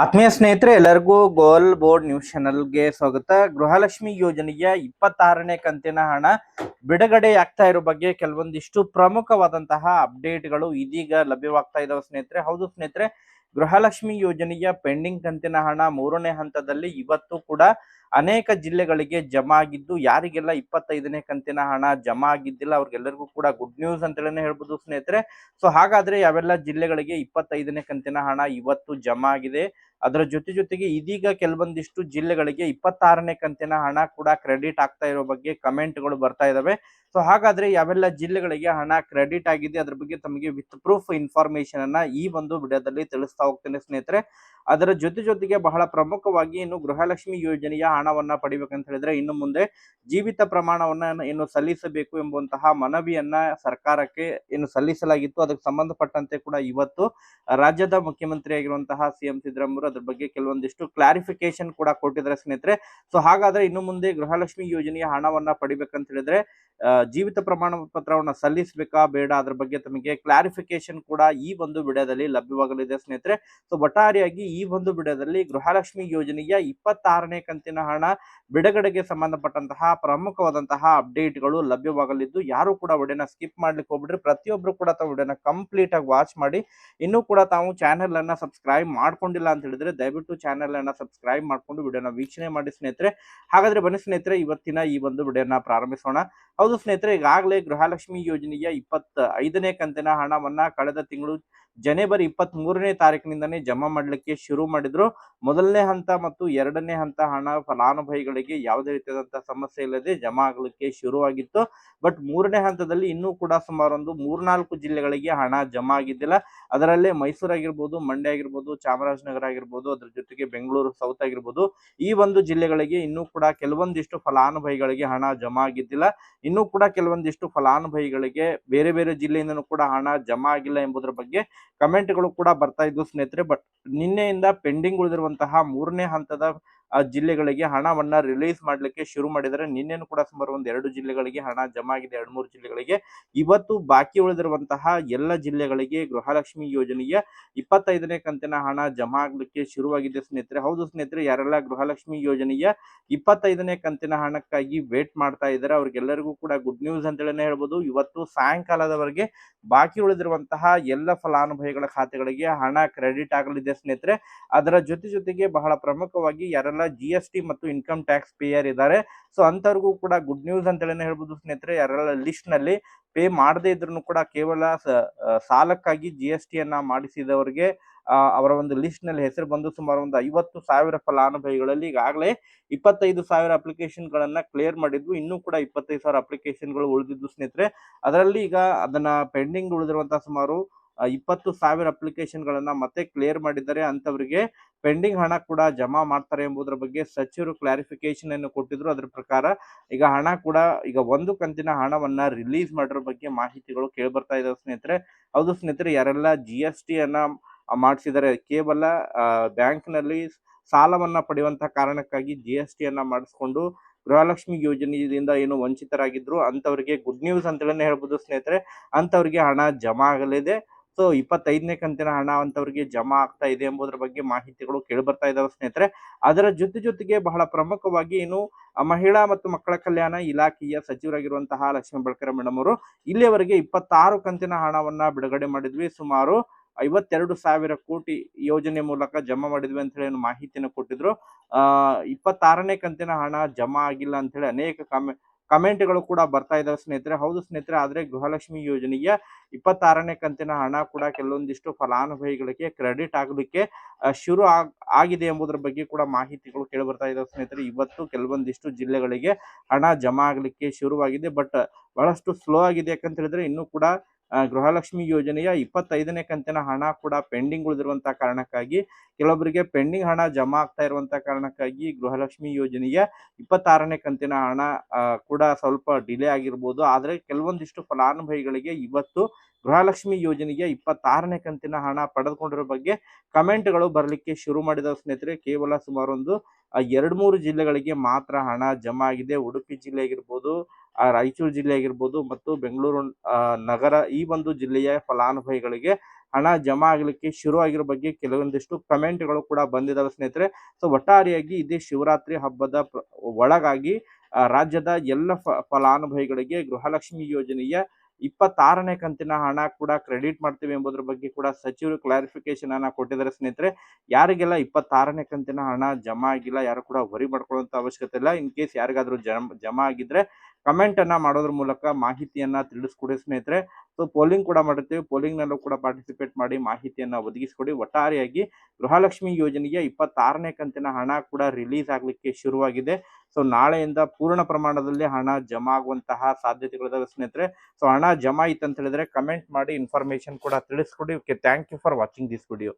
ಆತ್ಮೀಯ ಸ್ನೇಹಿತರೆ, ಎಲ್ಲರಿಗೂ ಗೋಲ್ ಬೋರ್ಡ್ ನ್ಯೂಸ್ ಚಾನಲ್ಗೆ ಸ್ವಾಗತ. ಗೃಹಲಕ್ಷ್ಮಿ ಯೋಜನೆಯ ಇಪ್ಪತ್ತಾರನೇ ಕಂತಿನ ಹಣ ಬಿಡುಗಡೆ ಆಗ್ತಾ ಇರೋ ಬಗ್ಗೆ ಕೆಲವೊಂದಿಷ್ಟು ಪ್ರಮುಖವಾದಂತಹ ಅಪ್ಡೇಟ್ಗಳು ಇದೀಗ ಲಭ್ಯವಾಗ್ತಾ ಇದಾವೆ ಸ್ನೇಹಿತರೆ. ಹೌದು ಸ್ನೇಹಿತರೆ, ಗೃಹಲಕ್ಷ್ಮಿ ಯೋಜನೆಯ ಪೆಂಡಿಂಗ್ ಕಂತಿನ ಹಣ ಮೂರನೇ ಹಂತದಲ್ಲಿ ಇವತ್ತು ಕೂಡ ಅನೇಕ ಜಿಲ್ಲೆಗಳಿಗೆ ಜಮಾ ಆಗಿದ್ದು, ಯಾರಿಗೆಲ್ಲ ಇಪ್ಪತ್ತೈದನೇ ಕಂತಿನ ಹಣ ಜಮಾ ಆಗಿದ್ದಿಲ್ಲ, ಅವ್ರಿಗೆಲ್ಲರಿಗೂ ಕೂಡ ಗುಡ್ ನ್ಯೂಸ್ ಅಂತೇಳಿ ಹೇಳ್ಬೋದು ಸ್ನೇಹಿತರೆ. ಸೊ, ಹಾಗಾದ್ರೆ ಯಾವೆಲ್ಲ ಜಿಲ್ಲೆಗಳಿಗೆ ಇಪ್ಪತ್ತೈದನೇ ಕಂತಿನ ಹಣ ಇವತ್ತು ಜಮಾ ಆಗಿದೆ? ಅದರ ಜೊತೆ ಜೊತೆಗೆ ಇದೀಗ ಕೆಲವೊಂದಿಷ್ಟು ಜಿಲ್ಲೆಗಳಿಗೆ ಇಪ್ಪತ್ತಾರನೇ ಕಂತಿನ ಹಣ ಕೂಡ ಕ್ರೆಡಿಟ್ ಆಗ್ತಾ ಇರೋ ಬಗ್ಗೆ ಕಮೆಂಟ್ಗಳು ಬರ್ತಾ ಇದಾವೆ. ಸೊ ಹಾಗಾದ್ರೆ ಯಾವೆಲ್ಲ ಜಿಲ್ಲೆಗಳಿಗೆ ಹಣ ಕ್ರೆಡಿಟ್ ಆಗಿದೆ ಅದ್ರ ಬಗ್ಗೆ ತಮಗೆ ವಿತ್ ಪ್ರೂಫ್ ಇನ್ಫಾರ್ಮೇಶನ್ ಅನ್ನ ಈ ಒಂದು ವಿಡಿಯೋದಲ್ಲಿ ತಿಳಿಸ್ತಾ ಹೋಗ್ತೇನೆ ಸ್ನೇಹಿತರೆ. ಅದರ ಜೊತೆ ಜೊತೆಗೆ ಬಹಳ ಪ್ರಮುಖವಾಗಿ ಇನ್ನು ಗೃಹಲಕ್ಷ್ಮಿ ಯೋಜನೆಯ ಹಣವನ್ನ ಪಡಿಬೇಕಂತ ಹೇಳಿದ್ರೆ ಇನ್ನು ಮುಂದೆ ಜೀವಿತ ಪ್ರಮಾಣವನ್ನ ಇನ್ನು ಸಲ್ಲಿಸಬೇಕು ಎಂಬಂತಹ ಮನವಿಯನ್ನ ಸರ್ಕಾರಕ್ಕೆ ಇನ್ನು ಸಲ್ಲಿಸಲಾಗಿತ್ತು. ಅದಕ್ಕೆ ಸಂಬಂಧಪಟ್ಟಂತೆ ಕೂಡ ಇವತ್ತು ರಾಜ್ಯದ ಮುಖ್ಯಮಂತ್ರಿ ಆಗಿರುವಂತಹ ಸಿಎಂ ಸಿದ್ದರಾಮಯ್ಯ ಅದ್ರ ಬಗ್ಗೆ ಕೆಲವೊಂದಿಷ್ಟು ಕ್ಲಾರಿಫಿಕೇಶನ್ ಕೂಡ ಕೊಟ್ಟಿದ್ದಾರೆ ಸ್ನೇಹಿತರೆ. ಸೊ ಹಾಗಾದ್ರೆ ಇನ್ನು ಮುಂದೆ ಗೃಹಲಕ್ಷ್ಮಿ ಯೋಜನೆಯ ಹಣವನ್ನ ಪಡಿಬೇಕಂತ ಹೇಳಿದ್ರೆ ಜೀವಿತ ಪ್ರಮಾಣ ಪತ್ರವನ್ನ ಸಲ್ಲಿಸಬೇಕಾ ಬೇಡ ಅದ್ರ ಬಗ್ಗೆ ತಮಗೆ ಕ್ಲಾರಿಫಿಕೇಶನ್ ಕೂಡ ಈ ಒಂದು ವಿಡಿಯೋದಲ್ಲಿ ಲಭ್ಯವಾಗಲಿದೆ ಸ್ನೇಹಿತರೆ. ಸೊ ಒಟ್ಟಾರೆಯಾಗಿ ಈ ಒಂದು ವಿಡಿಯೋದಲ್ಲಿ ಗೃಹಲಕ್ಷ್ಮಿ ಯೋಜನೆಯ ಇಪ್ಪತ್ತಾರನೇ ಕಂತಿನ ಹಣ ಬಿಡುಗಡೆಗೆ ಸಂಬಂಧಪಟ್ಟಂತಹ ಪ್ರಮುಖವಾದಂತಹ ಅಪ್ಡೇಟ್ಗಳು ಲಭ್ಯವಾಗಲಿದ್ದು, ಯಾರು ಕೂಡ ವಿಡಿಯೋನ ಸ್ಕಿಪ್ ಮಾಡ್ಲಿಕ್ಕೆ ಹೋಗ್ಬಿಟ್ರೆ ಪ್ರತಿಯೊಬ್ರು ಕೂಡ ತಾವು ವಿಡಿಯೋನ ಕಂಪ್ಲೀಟ್ ಆಗಿ ವಾಚ್ ಮಾಡಿ. ಇನ್ನೂ ಕೂಡ ತಾವು ಚಾನೆಲ್ ಅನ್ನ ಸಬ್ಸ್ಕ್ರೈಬ್ ಮಾಡ್ಕೊಂಡಿಲ್ಲ ಅಂತ ಹೇಳಿದ್ರೆ ದಯವಿಟ್ಟು ಚಾನೆಲ್ ಅನ್ನ ಸಬ್ಸ್ಕ್ರೈಬ್ ಮಾಡ್ಕೊಂಡು ವಿಡಿಯೋನ ವೀಕ್ಷಣೆ ಮಾಡಿ ಸ್ನೇಹಿತರೆ. ಹಾಗಾದ್ರೆ ಬನ್ನಿ ಸ್ನೇಹಿತರೆ, ಇವತ್ತಿನ ಈ ಒಂದು ವಿಡಿಯೋನ ಪ್ರಾರಂಭಿಸೋಣ. ಹೌದು ಸ್ನೇಹಿತರೆ, ಈಗಾಗಲೇ ಗೃಹಲಕ್ಷ್ಮಿ ಯೋಜನೆಯ ಇಪ್ಪತ್ತ ಐದನೇ ಕಂತಿನ ಹಣವನ್ನ ಕಳೆದ ತಿಂಗಳು ಜನವರಿ ಇಪ್ಪತ್ತ್ ಮೂರನೇ ತಾರೀಕಿನಿಂದನೇ ಜಮಾ ಮಾಡಲಿಕ್ಕೆ ಶುರು ಮಾಡಿದ್ರು. ಮೊದಲನೇ ಹಂತ ಮತ್ತು ಎರಡನೇ ಹಂತ ಹಣ ಫಲಾನುಭವಿಗಳಿಗೆ ಯಾವುದೇ ರೀತಿಯಾದಂತಹ ಸಮಸ್ಯೆ ಇಲ್ಲದೆ ಜಮಾ ಆಗಲಿಕ್ಕೆ ಶುರುವಾಗಿತ್ತು. ಬಟ್ ಮೂರನೇ ಹಂತದಲ್ಲಿ ಇನ್ನೂ ಕೂಡ ಸುಮಾರು ಒಂದು ಮೂರ್ನಾಲ್ಕು ಜಿಲ್ಲೆಗಳಿಗೆ ಹಣ ಜಮಾ ಆಗಿದ್ದಿಲ್ಲ. ಅದರಲ್ಲೇ ಮೈಸೂರು ಆಗಿರ್ಬೋದು, ಮಂಡ್ಯ ಆಗಿರ್ಬೋದು, ಚಾಮರಾಜನಗರ ಆಗಿರ್ಬೋದು, ಅದ್ರ ಜೊತೆಗೆ ಬೆಂಗಳೂರು ಸೌತ್ ಆಗಿರ್ಬೋದು. ಈ ಒಂದು ಜಿಲ್ಲೆಗಳಿಗೆ ಇನ್ನೂ ಕೂಡ ಕೆಲವೊಂದಿಷ್ಟು ಫಲಾನುಭವಿಗಳಿಗೆ ಹಣ ಜಮಾ ಆಗಿದ್ದಿಲ್ಲ. ಕೂಡ ಕೆಲವೊಂದಿಷ್ಟು ಫಲಾನುಭವಿಗಳಿಗೆ ಬೇರೆ ಬೇರೆ ಜಿಲ್ಲೆಯಿಂದನೂ ಕೂಡ ಹಣ ಜಮಾ ಆಗಿಲ್ಲ ಎಂಬುದರ ಬಗ್ಗೆ ಕಮೆಂಟ್ಗಳು ಕೂಡ ಬರ್ತಾ ಇದ್ವು ಸ್ನೇಹಿತರೆ. ಬಟ್ ನಿನ್ನೆಯಿಂದ ಪೆಂಡಿಂಗ್ ಉಳಿದಿರುವಂತಹ ಮೂರನೇ ಹಂತದ ಆ, ಜಿಲ್ಲೆಗಳಿಗೆ ಹಣವನ್ನ ರಿಲೀಸ್ ಮಾಡ್ಲಿಕ್ಕೆ ಶುರು ಮಾಡಿದರೆ ನಿನ್ನೆನೂ ಕೂಡ ಸುಮಾರು ಒಂದು ಎರಡು ಜಿಲ್ಲೆಗಳಿಗೆ ಹಣ ಜಮಾ ಆಗಿದೆ ಎರಡು ಮೂರು ಜಿಲ್ಲೆಗಳಿಗೆ. ಇವತ್ತು ಬಾಕಿ ಉಳಿದಿರುವಂತಹ ಎಲ್ಲ ಜಿಲ್ಲೆಗಳಿಗೆ ಗೃಹಲಕ್ಷ್ಮಿ ಯೋಜನೆಯ ಇಪ್ಪತ್ತೈದನೇ ಕಂತಿನ ಹಣ ಜಮಾ ಆಗ್ಲಿಕ್ಕೆ ಶುರುವಾಗಿದೆ ಸ್ನೇಹಿತರೆ. ಹೌದು ಸ್ನೇಹಿತರೆ ಯಾರೆಲ್ಲ ಗೃಹಲಕ್ಷ್ಮಿ ಯೋಜನೆಯ ಇಪ್ಪತ್ತೈದನೇ ಕಂತಿನ ಹಣಕ್ಕಾಗಿ ವೇಟ್ ಮಾಡ್ತಾ ಇದ್ದಾರೆ ಅವ್ರಿಗೆಲ್ಲರಿಗೂ ಕೂಡ ಗುಡ್ ನ್ಯೂಸ್ ಅಂತೇಳಿ ಹೇಳ್ಬೋದು. ಇವತ್ತು ಸಾಯಂಕಾಲದವರೆಗೆ ಬಾಕಿ ಉಳಿದಿರುವಂತಹ ಎಲ್ಲ ಫಲಾನುಭವಿಗಳ ಖಾತೆಗಳಿಗೆ ಹಣ ಕ್ರೆಡಿಟ್ ಆಗಲಿದೆ ಸ್ನೇಹಿತರೆ. ಅದರ ಜೊತೆ ಜೊತೆಗೆ ಬಹಳ ಪ್ರಮುಖವಾಗಿ ಯಾರೆಲ್ಲ ಜಿ ಎಸ್ ಟಿ ಮತ್ತು ಇನ್ಕಮ್ ಟ್ಯಾಕ್ಸ್ ಪೇಯರ್ ಇದ್ದಾರೆ ಸೊ ಅಂಥವ್ರಿಗೂ ಕೂಡ ಗುಡ್ ನ್ಯೂಸ್ ಅಂತೇಳಿ ಹೇಳ್ಬೋದು ಸ್ನೇಹಿತರೆ. ಯಾರೆಲ್ಲ ಲಿಸ್ಟ್ನಲ್ಲಿ ಪೇ ಮಾಡದೇ ಇದ್ರು ಕೂಡ ಕೇವಲ ಸಾಲಕ್ಕಾಗಿ ಜಿ ಎಸ್ ಟಿ ಅನ್ನ ಮಾಡಿಸಿದವರಿಗೆ ಅವರ ಒಂದು ಲಿಸ್ಟ್ನಲ್ಲಿ ಹೆಸರು ಬಂದು ಸುಮಾರು ಒಂದು ಐವತ್ತು ಸಾವಿರ ಫಲಾನುಭವಿಗಳಲ್ಲಿ ಈಗಾಗಲೇ ಇಪ್ಪತ್ತೈದು ಸಾವಿರ ಅಪ್ಲಿಕೇಶನ್ ಗಳನ್ನ ಕ್ಲಿಯರ್ ಮಾಡಿದ್ವು. ಇನ್ನೂ ಕೂಡ ಇಪ್ಪತ್ತೈದು ಸಾವಿರ ಅಪ್ಲಿಕೇಶನ್ಗಳು ಉಳಿದಿದ್ದು ಸ್ನೇಹಿತರೆ. ಅದರಲ್ಲಿ ಈಗ ಅದನ್ನ ಪೆಂಡಿಂಗ್ ಉಳಿದಿರುವಂತಹ ಸುಮಾರು ಇಪ್ಪತ್ತು ಸಾವಿರ ಅಪ್ಲಿಕೇಶನ್ ಗಳನ್ನ ಮತ್ತೆ ಕ್ಲಿಯರ್ ಮಾಡಿದ್ದಾರೆ ಅಂತವರಿಗೆ ಪೆಂಡಿಂಗ್ ಹಣ ಕೂಡ ಜಮಾ ಮಾಡ್ತಾರೆ ಎಂಬುದರ ಬಗ್ಗೆ ಸಚಿವರು ಕ್ಲಾರಿಫಿಕೇಶನ್ ಅನ್ನು ಕೊಟ್ಟಿದ್ರು. ಅದರ ಪ್ರಕಾರ ಈಗ ಹಣ ಕೂಡ ಈಗ ಒಂದು ಕಂತಿನ ಹಣವನ್ನ ರಿಲೀಸ್ ಮಾಡಿರೋ ಬಗ್ಗೆ ಮಾಹಿತಿಗಳು ಕೇಳಿ ಬರ್ತಾ ಇದಾವೆ ಸ್ನೇಹಿತರೆ. ಹೌದು ಸ್ನೇಹಿತರೆ, ಯಾರೆಲ್ಲ ಜಿ ಎಸ್ ಟಿ ಅನ್ನ ಮಾಡಿಸಿದ್ದಾರೆ ಕೇವಲ ಬ್ಯಾಂಕ್ನಲ್ಲಿ ಸಾಲವನ್ನ ಪಡೆಯುವಂತ ಕಾರಣಕ್ಕಾಗಿ ಜಿ ಎಸ್ ಟಿ ಅನ್ನ ಮಾಡಿಸ್ಕೊಂಡು ಗೃಹಲಕ್ಷ್ಮಿ ಯೋಜನೆಯಿಂದ ಏನು ವಂಚಿತರಾಗಿದ್ರು ಅಂತವರಿಗೆ ಗುಡ್ ನ್ಯೂಸ್ ಅಂತೇಳಿ ಹೇಳ್ಬೋದು ಸ್ನೇಹಿತರೆ. ಅಂತವರಿಗೆ ಹಣ ಜಮಾ ಆಗಲಿದೆ. ಸೊ ಇಪ್ಪತ್ತೈದನೇ ಕಂತಿನ ಹಣ ಅಂತವರಿಗೆ ಜಮಾ ಆಗ್ತಾ ಇದೆ ಎಂಬುದರ ಬಗ್ಗೆ ಮಾಹಿತಿಗಳು ಕೇಳಿ ಬರ್ತಾ ಇದಾವೆ ಸ್ನೇಹಿತರೆ. ಅದರ ಜೊತೆ ಜೊತೆಗೆ ಬಹಳ ಪ್ರಮುಖವಾಗಿ ಏನು ಮಹಿಳಾ ಮತ್ತು ಮಕ್ಕಳ ಕಲ್ಯಾಣ ಇಲಾಖೆಯ ಸಚಿವರಾಗಿರುವಂತಹ ಲಕ್ಷ್ಮೀ ಬಳಕರ ಮೇಡಮ್ ಅವರು ಇಲ್ಲಿಯವರೆಗೆ ಇಪ್ಪತ್ತಾರು ಕಂತಿನ ಹಣವನ್ನ ಬಿಡುಗಡೆ ಮಾಡಿದ್ವಿ. ಸುಮಾರು ಐವತ್ತೆರಡು ಸಾವಿರ ಕೋಟಿ ಯೋಜನೆ ಮೂಲಕ ಜಮಾ ಮಾಡಿದ್ವಿ ಅಂತ ಹೇಳಿ ಏನು ಮಾಹಿತಿಯನ್ನು ಕೊಟ್ಟಿದ್ರು. ಆ, ಇಪ್ಪತ್ತಾರನೇ ಕಂತಿನ ಹಣ ಜಮಾ ಆಗಿಲ್ಲ ಅಂತ ಹೇಳಿ ಅನೇಕ ಕಮೆ ಕಮೆಂಟ್ಗಳು ಕೂಡ ಬರ್ತಾ ಇದಾವೆ ಸ್ನೇಹಿತರೆ. ಹೌದು ಸ್ನೇಹಿತರೆ, ಆದ್ರೆ ಗೃಹಲಕ್ಷ್ಮಿ ಯೋಜನೆಯ ಇಪ್ಪತ್ತಾರನೇ ಕಂತಿನ ಹಣ ಕೂಡ ಕೆಲವೊಂದಿಷ್ಟು ಫಲಾನುಭವಿಗಳಿಗೆ ಕ್ರೆಡಿಟ್ ಆಗಲಿಕ್ಕೆ ಶುರು ಆಗ್, ಆಗಿದೆ ಎಂಬುದರ ಬಗ್ಗೆ ಕೂಡ ಮಾಹಿತಿಗಳು ಕೇಳಿ ಬರ್ತಾ ಇದಾವೆ ಸ್ನೇಹಿತರೆ. ಇವತ್ತು ಕೆಲವೊಂದಿಷ್ಟು ಜಿಲ್ಲೆಗಳಿಗೆ ಹಣ ಜಮಾ ಆಗಲಿಕ್ಕೆ ಶುರುವಾಗಿದೆ, ಬಟ್, ಬಹಳಷ್ಟು ಸ್ಲೋ ಆಗಿದೆ ಯಾಕಂತ ಹೇಳಿದ್ರೆ, ಇನ್ನೂ ಕೂಡ ಗೃಹಲಕ್ಷ್ಮಿ ಯೋಜನೆಯ ಇಪ್ಪತ್ತೈದನೇ ಕಂತಿನ ಹಣ ಕೂಡ ಪೆಂಡಿಂಗ್ ಉಳಿದಿರುವಂತಹ ಕಾರಣಕ್ಕಾಗಿ ಕೆಲವೊಬ್ಬರಿಗೆ ಪೆಂಡಿಂಗ್ ಹಣ ಜಮಾ ಆಗ್ತಾ ಇರುವಂತಹ ಕಾರಣಕ್ಕಾಗಿ ಗೃಹಲಕ್ಷ್ಮಿ ಯೋಜನೆಯ ಇಪ್ಪತ್ತಾರನೇ ಕಂತಿನ ಹಣ ಕೂಡ ಸ್ವಲ್ಪ ಡಿಲೇ ಆಗಿರ್ಬೋದು. ಆದರೆ ಕೆಲವೊಂದಿಷ್ಟು ಫಲಾನುಭವಿಗಳಿಗೆ ಇವತ್ತು ಗೃಹಲಕ್ಷ್ಮಿ ಯೋಜನೆಯ ಇಪ್ಪತ್ತಾರನೇ ಕಂತಿನ ಹಣ ಪಡೆದುಕೊಂಡಿರೋ ಬಗ್ಗೆ ಕಮೆಂಟ್ಗಳು ಬರಲಿಕ್ಕೆ ಶುರು ಮಾಡಿದ ಸ್ನೇಹಿತರೆ. ಕೇವಲ ಸುಮಾರು ಒಂದು ಆ, ಎರಡ್ ಮೂರು ಜಿಲ್ಲೆಗಳಿಗೆ ಮಾತ್ರ ಹಣ ಜಮಾ ಆಗಿದೆ. ಉಡುಪಿ ಜಿಲ್ಲೆ ಆಗಿರ್ಬೋದು ಆ, ರಾಯಚೂರು ಜಿಲ್ಲೆ ಆಗಿರ್ಬೋದು ಮತ್ತು ಬೆಂಗಳೂರು ನಗರ ಈ ಒಂದು ಜಿಲ್ಲೆಯ ಫಲಾನುಭವಿಗಳಿಗೆ ಹಣ ಜಮಾ ಆಗಲಿಕ್ಕೆ ಶುರು ಆಗಿರೋ ಬಗ್ಗೆ ಕೆಲವೊಂದಿಷ್ಟು ಕಮೆಂಟ್ಗಳು ಕೂಡ ಬಂದಿದ್ದಾವೆ ಸ್ನೇಹಿತರೆ. ಸೊ ಒಟ್ಟಾರೆಯಾಗಿ ಇದೇ ಶಿವರಾತ್ರಿ ಹಬ್ಬದ ಒಳಗಾಗಿ ರಾಜ್ಯದ ಎಲ್ಲ ಫಲಾನುಭವಿಗಳಿಗೆ ಗೃಹಲಕ್ಷ್ಮಿ ಯೋಜನೆಯ ಇಪ್ಪತ್ತಾರನೇ ಕಂತಿನ ಹಣ ಕೂಡ ಕ್ರೆಡಿಟ್ ಮಾಡ್ತೀವಿ ಎಂಬುದ್ರ ಬಗ್ಗೆ ಕೂಡ ಸಚಿವರು ಕ್ಲಾರಿಫಿಕೇಶನ್ ಅನ್ನ ಕೊಟ್ಟಿದ್ದಾರೆ ಸ್ನೇಹಿತರೆ. ಯಾರಿಗೆಲ್ಲ ಇಪ್ಪತ್ತಾರನೇ ಕಂತಿನ ಹಣ ಜಮಾ ಆಗಿಲ್ಲ, ಯಾರು ಕೂಡ ವರಿ ಮಾಡ್ಕೊಳ್ಳುವಂತ ಅವಶ್ಯಕತೆ ಇಲ್ಲ. ಇನ್ ಕೇಸ್ ಯಾರಿಗಾದ್ರೂ ಜಮ್ ಆಗಿದ್ರೆ ಕಮೆಂಟ್ ಅನ್ನ ಮಾಡೋದ್ರ ಮೂಲಕ ಮಾಹಿತಿಯನ್ನ ತಿಳಿಸ್ಕೊಡಿ ಸ್ನೇಹಿತರೆ. ಸೊ ಪೋಲಿಂಗ್ ಕೂಡ ಮಾಡಿರ್ತೀವಿ. ಪೋಲಿಂಗ್ ನಲ್ಲೂ ಕೂಡ ಪಾರ್ಟಿಸಿಪೇಟ್ ಮಾಡಿ ಮಾಹಿತಿಯನ್ನ ಒದಗಿಸ್ಕೊಡಿ. ಒಟ್ಟಾರೆಯಾಗಿ ಗೃಹಲಕ್ಷ್ಮಿ ಯೋಜನೆಯ ಇಪ್ಪತ್ತಾರನೇ ಕಂತಿನ ಹಣ ಕೂಡ ರಿಲೀಸ್ ಆಗ್ಲಿಕ್ಕೆ ಶುರುವಾಗಿದೆ. ಸೊ ನಾಳೆಯಿಂದ ಪೂರ್ಣ ಪ್ರಮಾಣದಲ್ಲಿ ಹಣ ಜಮಾ ಆಗುವಂತಹ ಸ್ನೇಹಿತರೆ. ಸೊ ಹಣ ಜಮಾ ಆಯ್ತು ಅಂತ ಹೇಳಿದ್ರೆ ಕಮೆಂಟ್ ಮಾಡಿ ಇನ್ಫಾರ್ಮೇಶನ್ ಕೂಡ ತಿಳಿಸ್ಕೊಡಿ. Okay thank you for watching this video